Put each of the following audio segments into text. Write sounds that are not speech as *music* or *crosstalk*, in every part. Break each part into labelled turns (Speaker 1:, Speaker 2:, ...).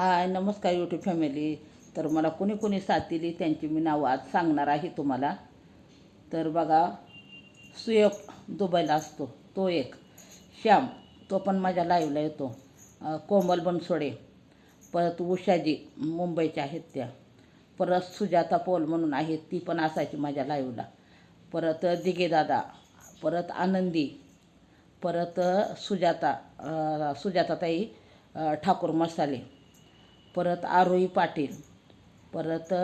Speaker 1: हाय नमस्कार YouTube family तर मला कोणी कोणी साथ दिली त्यांची मी नावं आज सांगणार आहे तुम्हाला. तर बघा सुयोग दुबईला असतो तो एक. श्याम तो पण माझ्या लाईव्हला येतो. कोमल बनसोडे. परत उषाजी मुंबईच्या आहेत त्या. परत सुजाता पोल म्हणून आहेत ती पण असायची माझ्या लाईव्हला परत दिगेदादा परत आनंदी. परत सुजाता सुजाताताई ठाकूर मसाले. परत आरोही पाटील परत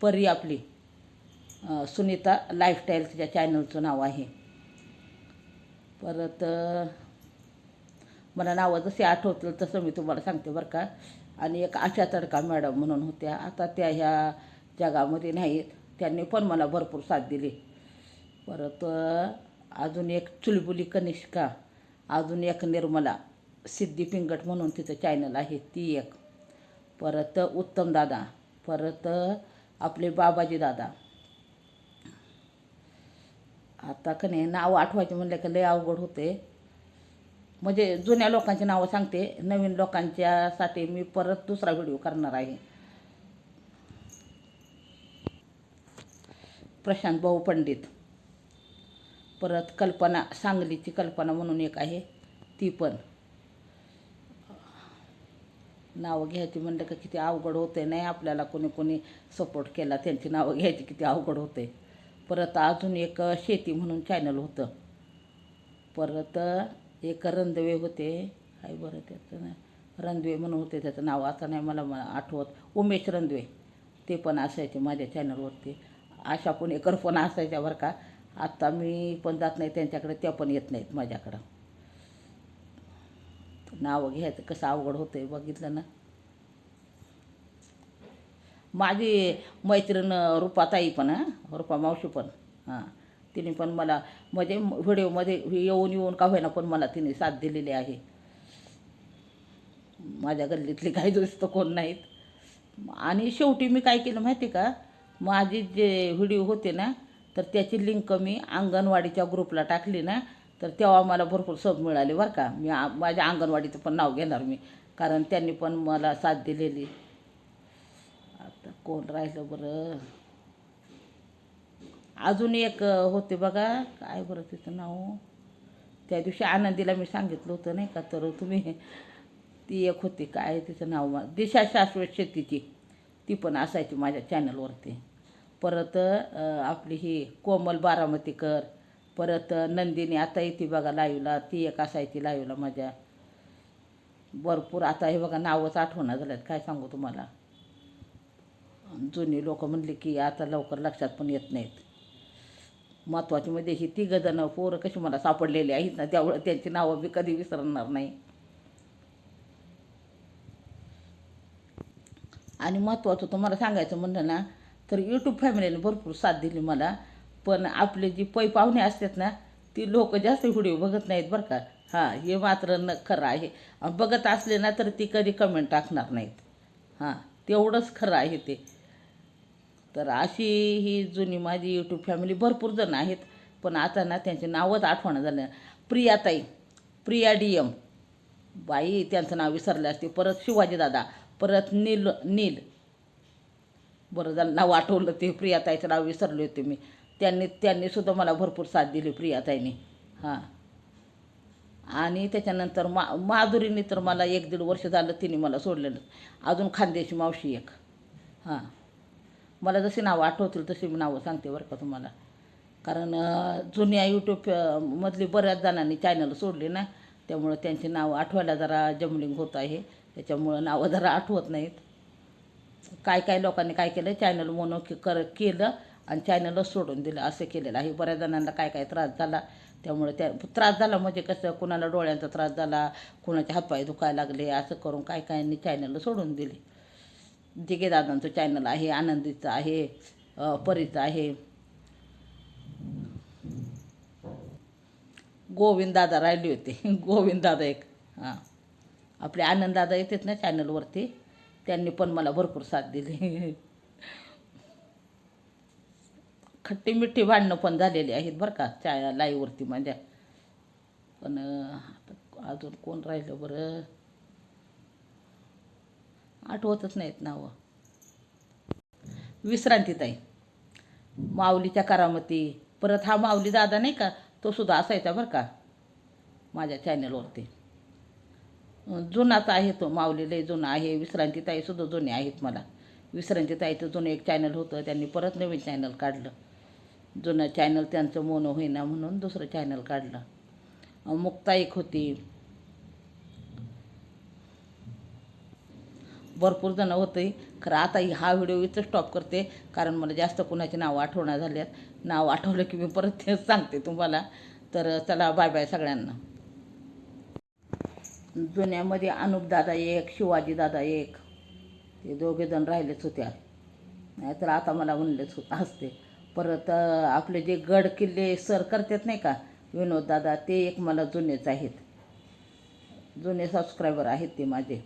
Speaker 1: परी आपली सुनीता लाईफस्टाईल तिच्या चॅनलचं नाव आहे. परत मला नावं जशी आठवतील तसं मी तुम्हाला सांगते बरं का. आणि एक आशा तडका मॅडम म्हणून होत्या. आता त्या ह्या जगामध्ये नाहीत. त्यांनी पण मला भरपूर साथ दिली. परत अजून एक चुलबुली कनिष्का अजून एक निर्मला सिद्धी पिंगट म्हणून तिचं चॅनल आहे. ती एक. परत उत्तम दादा परत आपले बाबाजी दादा. आता का नाही नाव आठवायचे म्हणले की लय अवघड होते. म्हणजे जुन्या लोकांची नावं सांगते नवीन लोकांच्यासाठी मी परत दुसरा व्हिडिओ करणार आहे. प्रशांत भाऊ पंडित. परत कल्पना सांगलीची कल्पना म्हणून एक आहे ती पण. नावं घ्यायची म्हणलं का किती अवघड होते नाही आपल्याला कोणी कोणी सपोर्ट केला त्यांची नावं घ्यायची किती अवघड होते परत अजून एक शेती म्हणून चॅनल होतं. परत एक रंधवे होते. काय बरं त्याचं ना रंधवे म्हणून होते त्याचं नाव आता नाही मला आठवत. उमेश रंधवे. ते पण असायचे माझ्या चॅनलवरती अशा पुणेकर पण असायच्या बरं का. आत्ता मी पण जात नाही त्यांच्याकडे त्या पण येत नाहीत माझ्याकडं. नावं घ्यायचं कसं अवघड होतं बघितलं ना. माझी मैत्रीण रुपाताई पण हां रुपा मावशी पण हां. तिने पण मला म्हणजे व्हिडिओमध्ये येऊन येऊन का होईना पण मला तिने साथ दिलेली आहे. माझ्या गल्लीतली काही दोस्त कोण नाहीत. आणि शेवटी मी काय केलं माहिती का? माझी जे व्हिडिओ होते ना तर त्याची लिंक मी अंगणवाडीच्या ग्रुपला टाकली ना तर तेव्हा मला भरपूर सब मिळाली बरं का. मी आ- माझ्या अंगणवाडीचं पण नाव घेणार मी. कारण त्यांनी पण मला साथ दिलेली. आता कोण राहिलं बरं? अजून एक होते बघा. काय बरं तिचं नाव? त्या दिवशी आनंदीला मी सांगितलं होतं नाही का तर तुम्ही ती एक होती. काय तिचं नाव? मा- दिशा शाश्वत शेतीची. ती पण असायची माझ्या चॅनलवरती परत आपली ही कोमल बारामतीकर परत नंदिनी आता येते बघा लाईवला ती एक असायची लाईवला माझ्या भरपूर आता हे बघा नावच आठवणं झाल्यात. काय सांगू तुम्हाला? जुनी लोक म्हणले की आता लवकर लक्षात पण येत नाहीत. महत्त्वाची म्हणजे ही तिघं जणं पोरं कशी मला सापडलेली आहेत ना त्यामुळे त्यांची नावं मी कधी विसरणार नाही. आणि महत्त्वाचं तुम्हाला सांगायचं म्हणलं ना तर यूट्यूब फॅमिलीने भरपूर साथ दिली मला. पण आपले जी पै पाहुणे असतात ना ती लोक जास्त व्हिडिओ बघत नाहीत बरं का. हां हे मात्र न खरं आहे. बघत असले ना तर ती कधी कमेंट टाकणार नाहीत. हां तेवढंच खरं आहे ते. तर अशी ही जुनी माझी यूट्यूब फॅमिली भरपूर जण आहेत. पण आता ना त्यांचे नावच आठवणं झालं. प्रियाताई प्रिया डी एम बाई त्यांचं नाव विसरले असते. परत शिवाजीदादा परत नील नील. बरं झालं नाव आठवलं ते. प्रियाताईचं नाव विसरले होते मी. त्यांनी त्यांनी सुद्धा मला भरपूर साथ दिली प्रियाताईने. हां. आणि त्याच्यानंतर मा माधुरीने तर मला एक दीड वर्ष झालं तिने मला सोडलेलं. अजून खानदेशी मावशी एक. हां. मला जशी नावं आठवतील तशी मी नावं सांगते बरं का तुम्हाला. कारण जुन्या यूट्यूब मधली बऱ्याच जणांनी चॅनल सोडले ना त्यामुळं त्यांची नावं आठवायला जरा जमलिंग होत आहे. त्याच्यामुळं नावं जरा आठवत नाहीत. काय काय लोकांनी काय केलं? चॅनल मोनो के- कर केलं. आणि चॅनलच सोडून दिलं असं केलेलं आहे. बऱ्याच जणांना काय काय त्रास झाला त्यामुळे त्या त्रास झाला म्हणजे कसं कुणाला डोळ्यांचा त्रास झाला कुणाचे हातपाय दुखायला लागले असं करून काय कायांनी चॅनल सोडून दिले. दिगे दादांचं चॅनल आहे आनंदीचं आहे परीचं आहे. गोविंद दादा राहिले होते. *laughs* गोविंद दादा एक. हां. आपले आनंद दादा येतात ना चॅनलवरती त्यांनी पण मला भरपूर साथ दिली. *laughs* खट्टी मिठी भांडणं पण झालेली आहेत बरं का चा लाईवरती माझ्या. पण आता अजून कोण राहिलं बरं? आठवतच नाहीत नावं. विश्रांतीताई माऊलीच्या करामती. परत हा माऊली दादा नाही का तो सुद्धा असायचा बरं का माझ्या चॅनलवरती. जुनाचा जुनाच आहे तो माऊली जुना आहे. विश्रांतीताईसुद्धा जुने आहेत मला. विश्रांतीताईचं जुनं एक चॅनल होतं त्यांनी परत नवीन चॅनल काढलं. जुनं चॅनल त्यांचं मोनो होईना म्हणून दुसरं चॅनल काढलं. मुक्ता एक होती. भरपूर जणं होते. खरं आता हा व्हिडिओ इथं स्टॉप करते. कारण मला जास्त कुणाची नावं आठवणार झाल्यात. नाव आठवलं की मी परत तेच सांगते तुम्हाला. तर चला बाय बाय सगळ्यांना. जुन्यामध्ये अनुप दादा एक शिवाजी दादा एक. ते दोघे जण राहिलेच होत्या नाहीतर आता मला म्हणलेच होत असते. परत आपले जे गड किल्ले सर करतात नाही का विनोद दादा ते एक मला जुनेच आहेत. जुने सबस्क्रायबर आहेत ते माझे.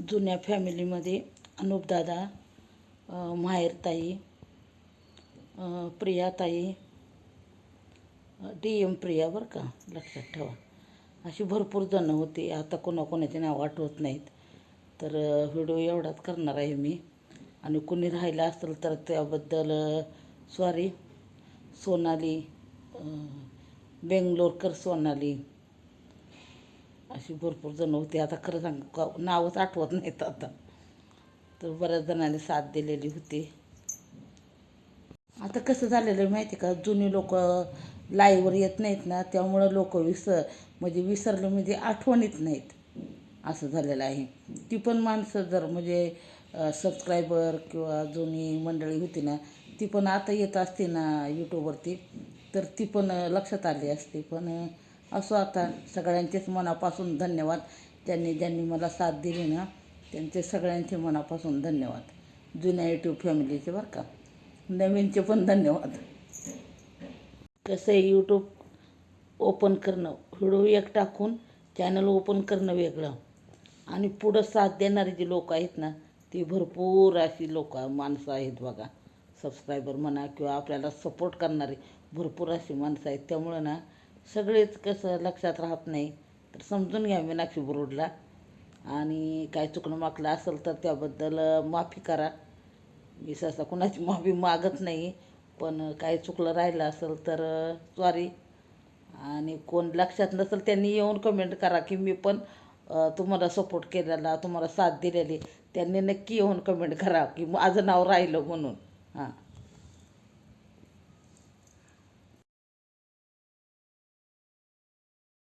Speaker 1: जुन्या फॅमिलीमध्ये अनुपदादा माहेरताई प्रियाताई डी एम प्रिया बरं का लक्षात ठेवा. अशी भरपूर जणं होती आता कोणाकोणाचे नाव आठवत नाहीत. तर व्हिडिओ एवढाच करणार आहे मी. आणि कुणी राहिलं असेल तर त्याबद्दल सॉरी सोनाली बेंगलोरकर सोनाली. अशी भरपूर जण होती. आता खरं सांग का नावच आठवत नाहीत आता. तर बऱ्याच जणांनी साथ दिलेली होती. आता कसं झालेलं आहे माहिती का? जुनी लोक लाईवर येत नाहीत ना त्यामुळं लोक विसर म्हणजे विसरलं म्हणजे आठवणीत नाहीत. असं झालेलं आहे. ती पण माणसं जर म्हणजे सबस्क्रायबर किंवा जुनी मंडळी होती ना ती पण आता येत असते ना यूट्यूबवरती तर ती पण लक्षात आली असते. पण असो आता सगळ्यांचेच मनापासून धन्यवाद. त्यांनी ज्यांनी मला साथ दिली ना त्यांचे सगळ्यांचे मनापासून धन्यवाद. जुन्या यूट्यूब फॅमिलीचे बरं का. नवीनचे पण धन्यवाद. कसं आहे यूट्यूब ओपन करणं? व्हिडिओ एक टाकून चॅनल ओपन करणं वेगळं. आणि पुढं साथ देणारे जे लोक आहेत ना ती भरपूर अशी लोक माणसं आहेत बघा. सबस्क्रायबर म्हणा किंवा आपल्याला सपोर्ट करणारी भरपूर अशी माणसं आहेत. त्यामुळं ना सगळेच कसं लक्षात राहत नाही. तर समजून घ्या मीनाक्षी बुरुडला. आणि काय चुकणं मागलं असेल तर त्याबद्दल माफी करा. मी सहसा कुणाची माफी मागत नाही. पण काही चुकलं राहिलं असेल तर सॉरी आणि कोण लक्षात नसेल त्यांनी येऊन कमेंट करा की मी पण तुम्हाला सपोर्ट केलेला तुम्हाला साथ दिलेली त्यांनी नक्की येऊन कमेंट करा की माझं नाव राहिलं म्हणून. हां.